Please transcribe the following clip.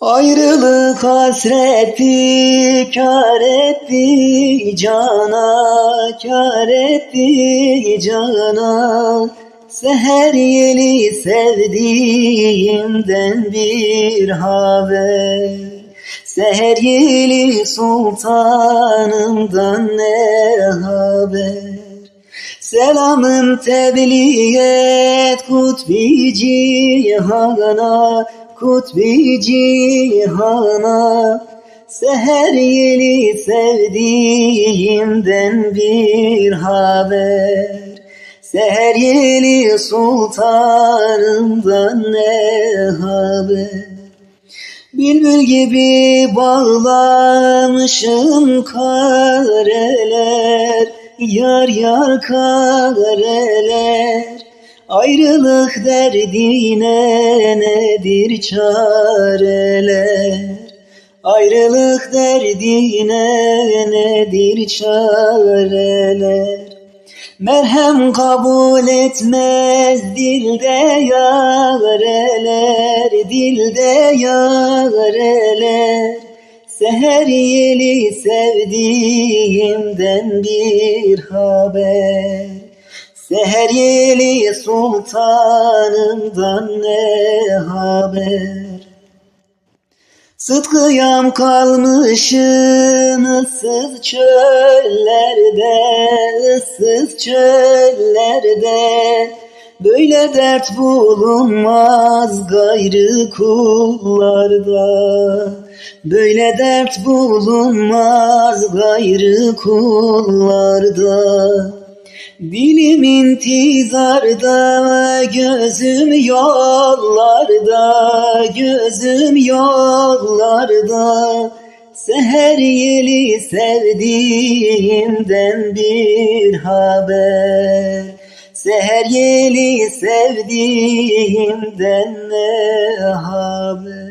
Ayrılık hasreti kar etti cana, kar etti cana. Seher yeli sevdiğimden bir haber. Seher yeli sultanımdan ne haber? Selamım tebliğ et kutbi cihana, kutbi cihana. Seher yeli sevdiğimden bir haber. Seher yeli sultanımdan ne haber? Bülbül gibi bağlamışım kareler Yar yar kareler Ayrılık derdine nedir çareler Ayrılık derdine nedir çareler Merhem kabul etmez dilde yareler, dilde yareler. Seher yeli sevdiğimden bir haber. Seher yeli sultanımdan ne haber? Sıtkıyam kalmışım ıssız çöllerde, ıssız çöllerde. Böyle dert bulunmaz gayrı kullarda. Böyle dert bulunmaz gayrı kullarda. Dilim intizarda, gözüm yollarda, gözüm yollarda. Seher yeli sevdiğimden bir haber. Seher yeli sevdiğimden ne haber?